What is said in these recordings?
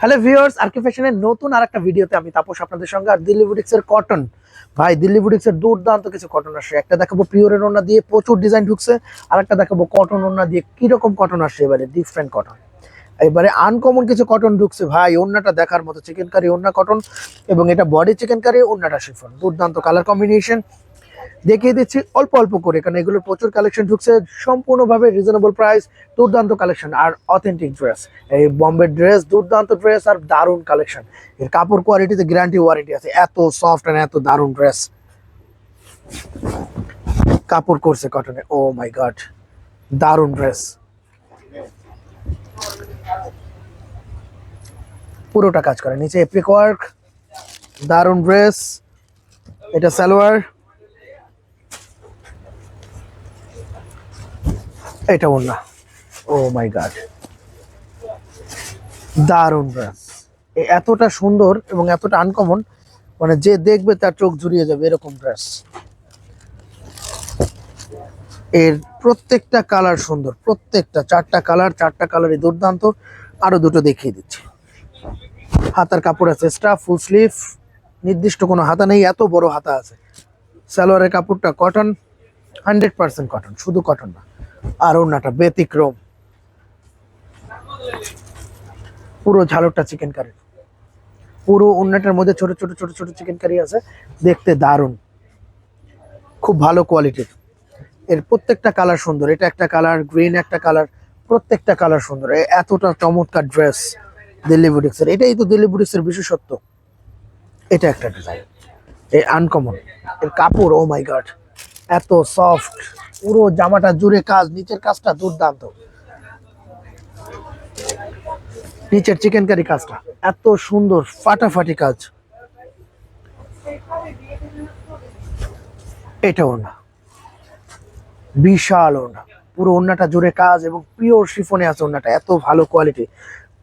Hello viewers, আরকে ফ্যাশনের নতুন আর একটা ভিডিওতে আমি তাপস আপনাদের সঙ্গে। আর দিল্লি বুটিক্সের কটন ভাই, দিল্লি বুটিক্সের দুর্দান্ত কিছু কটন আসছে। একটা দেখাবো পিওরের ওনা দিয়ে প্রচুর ডিজাইন ঢুকছে আর একটা দেখাবো কটন ওনা দিয়ে কীরকম কটন আসছে এবারে ডিফারেন্ট কটন এবারে আনকমন কিছু কটন ঢুকছে। ভাই ওন্নাটা দেখার মতো চিকেন কারি ওন্না কটন এবং এটা বডি চিকেন কারি ওন্নাটা শিফন দুর্দান্ত কালার কম্বিনেশন দেখিয়ে দিচ্ছি অল্প অল্প করে, কারণ এগুলোর প্রচুর কালেকশন ঢুকছে, সম্পূর্ণভাবে রিজনেবল প্রাইস দুর্দান্ত কালেকশন আর অথেন্টিক ড্রেস এই বম্বে ড্রেস দুর্দান্ত ড্রেস আর দারুণ কালেকশন এর কাপড় কোয়ালিটিতে গ্যারান্টি ওয়ারেন্টি আছে, এত সফট এন্ড এত দারুণ ড্রেস কাপড় করছে কটনে ও মাই গড দারুণ ড্রেস পুরোটা কাজ করে, নিচে এপ্রিক ওয়ার্ক দারুণ ড্রেস এটা সালোয়ার। এটা ওনা ও মাই গড দারুণ এতটা সুন্দর এবং এতটা আনকমন মানে যে দেখবে তার চোখ জুড়িয়ে যাবে এরকম ড্রেস এর প্রত্যেকটা কালার সুন্দর, প্রত্যেকটা, চারটা কালার, চারটা কালারই দুর্দান্ত। আরও দুটো দেখিয়ে দিচ্ছি। হাতার কাপড় আছে স্টাফ ফুল স্লিভ নির্দিষ্ট কোনো হাতা নেই, এত বড় হাতা আছে। সালোয়ারের কাপড়টা কটন হান্ড্রেড পার্সেন্ট কটন শুধু কটন না। আর ব্যতিক্রম। পুরো ঝালরটা চিকেন কারি পুরো ওনাটার মধ্যে ছোট ছোট ছোট ছোট চিকেন কারি আছে। দেখতে দারুণ। খুব ভালো কোয়ালিটির এর প্রত্যেকটা কালার সুন্দর। এটা একটা কালার গ্রিন একটা কালার প্রত্যেকটা কালার সুন্দর। এতটা চমৎকার ড্রেস দিল্লি বুটিক্সের এটাই তো দিল্লি বুটিক্সের বিশেষত্ব। এটা একটা ডিজাইন এই আনকমন এর কাপড় ও মাই গড এত সফট পুরো জামাটা জুড়ে কাজ, নিচের কাজটা দুর্দান্ত। নিচের চিকেন কারি কাজটা, এত সুন্দর, ফাটাফাটি কাজ। এটা ওনা বিশাল ওনা পুরো ওন্নাটা জুড়ে কাজ এবং পিওর শিফনে আছে ওন্নাটা এত ভালো কোয়ালিটি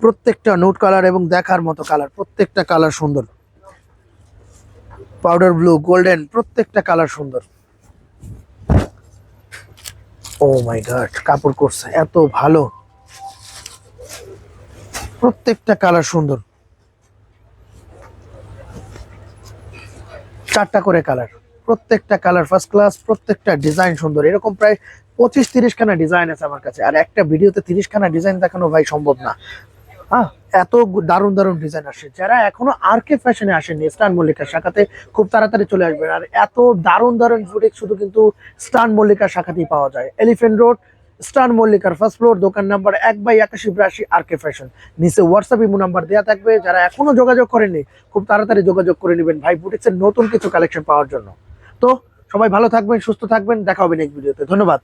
প্রত্যেকটা নোট কালার এবং দেখার মতো কালার প্রত্যেকটা কালার সুন্দর। পাউডার ব্লু গোল্ডেন প্রত্যেকটা কালার সুন্দর। ও মাই গড কাপড় করছে, এত ভালো। প্রত্যেকটা কালার সুন্দর। চারটা করে কালার, প্রত্যেকটা কালার ফার্স্ট ক্লাস প্রত্যেকটা ডিজাইন সুন্দর। এরকম প্রায় পঁচিশ তিরিশখানা ডিজাইন আছে আমার কাছে। আর একটা ভিডিওতে তিরিশখানা ডিজাইন দেখানো ভাই সম্ভব না। হ্যাঁ এত দারুণ দারুণ ডিজাইন আসে যারা এখনও আর কে ফ্যাশনে আসেনি স্টান মল্লিকার শাখাতে খুব তাড়াতাড়ি চলে আসবেন। আর এত দারুণ দারুণ বুটিক শুধু কিন্তু স্টান মল্লিকার শাখাতেই পাওয়া যায়। এলিফেন্ট রোড স্টান মল্লিকার ফার্স্ট ফ্লোর দোকান নাম্বার এক বাই একাশি বিরাশি আর কে ফ্যাশন নিচে হোয়াটসঅ্যাপ ইমো নাম্বার দেওয়া থাকবে। যারা এখনও যোগাযোগ করেনি খুব তাড়াতাড়ি যোগাযোগ করে নেবেন ভাই বুটিক্সের নতুন কিছু কালেকশন পাওয়ার জন্য। তো সবাই ভালো থাকবেন, সুস্থ থাকবেন। দেখা হবে নেক্সট ভিডিওতে ধন্যবাদ।